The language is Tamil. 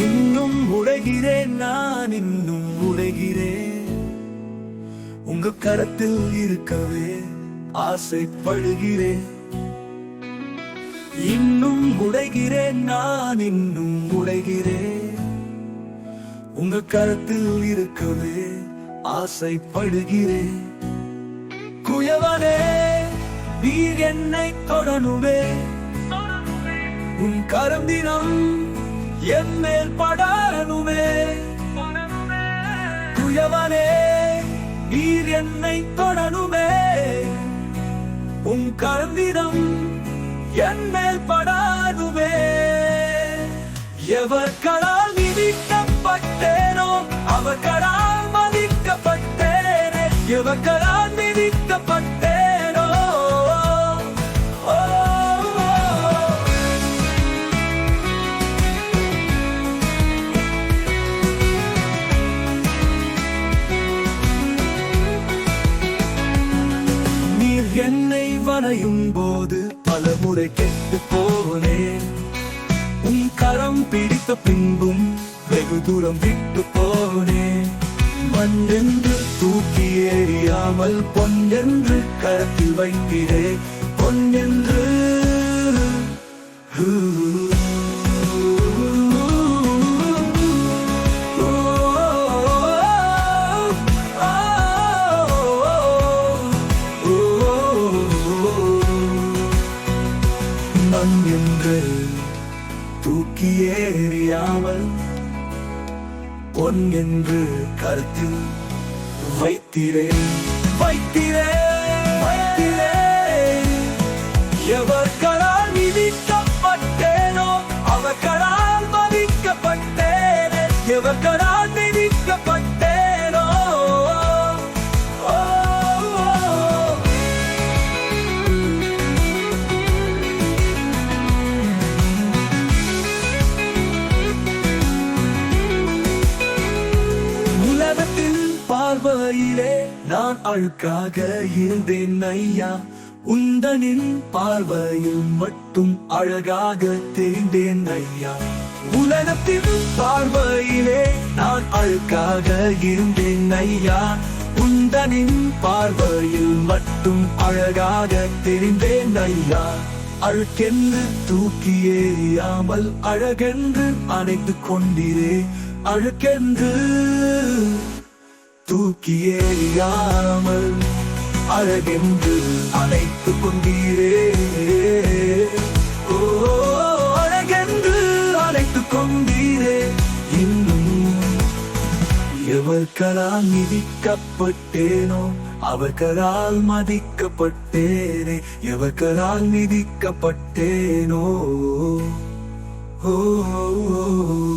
இன்னும் உழைகிறேன் நான் இன்னும் உழைகிறேன் உங்க கரத்தில் இருக்கவே ஆசைப்படுகிறேன். இன்னும் உடைகிறேன் நான் இன்னும் உடைகிறேன். உங்க கரத்தில் இருக்கவே ஆசைப்படுகிறேன். குயவனே நீர் என்னை தொடனுமே உன் கரம் தினம் என் மேல் துயவனே நீர் என்னை தொடனுமே உன் கருந்திடம் என்மேல் என் மேல் படாதுமே. எவர்களால் மிதிக்கப்பட்டேனோ அவர்களால் மதிக்கப்பட்டேனே. எவர்களால் என்னை போது பல முறை கெட்டு போனேன் உன் கரம் பிடித்த பின்பும் வெகு தூரம் விட்டு போனேன் மண்ணென்று தூக்கி எறியாமல் பொன்னென்று கரத்தில் வைக்கிறேன் பொன்னென்று. மண் தூக்கி ஏறியாமல் பொன் என்று கருத்தில் வைத்திரே வைத்திரே வைத்திரே எவ பார்வையிலே நான் அழுக்காக இருந்தேன் ஐயா. உந்தனின் பார்வையில் மட்டும் அழகாக தெரிந்தேன் ஐயா. உலகத்தின் பார்வையிலே நான் அழுக்காக இருந்தேன் ஐயா. உந்தனின் பார்வையில் மட்டும் அழகாக தெரிந்தேன் ஐயா. அழுக்கென்று தூக்கி எறியாமல் அழகென்று அணைத்து கொண்டிரே. அழுக்கென்று தூக்கி ஏறியாமல் அழகென்று அழைத்து கொண்டீரே. ஓ அழகென்று அழைத்து கொண்டீரே. இன்னும் எவர்களால் மிதிக்கப்பட்டேனோ அவர்களால் மதிக்கப்பட்டேனே. எவர்களால் மிதிக்கப்பட்டேனோ. ஓ, ஓ.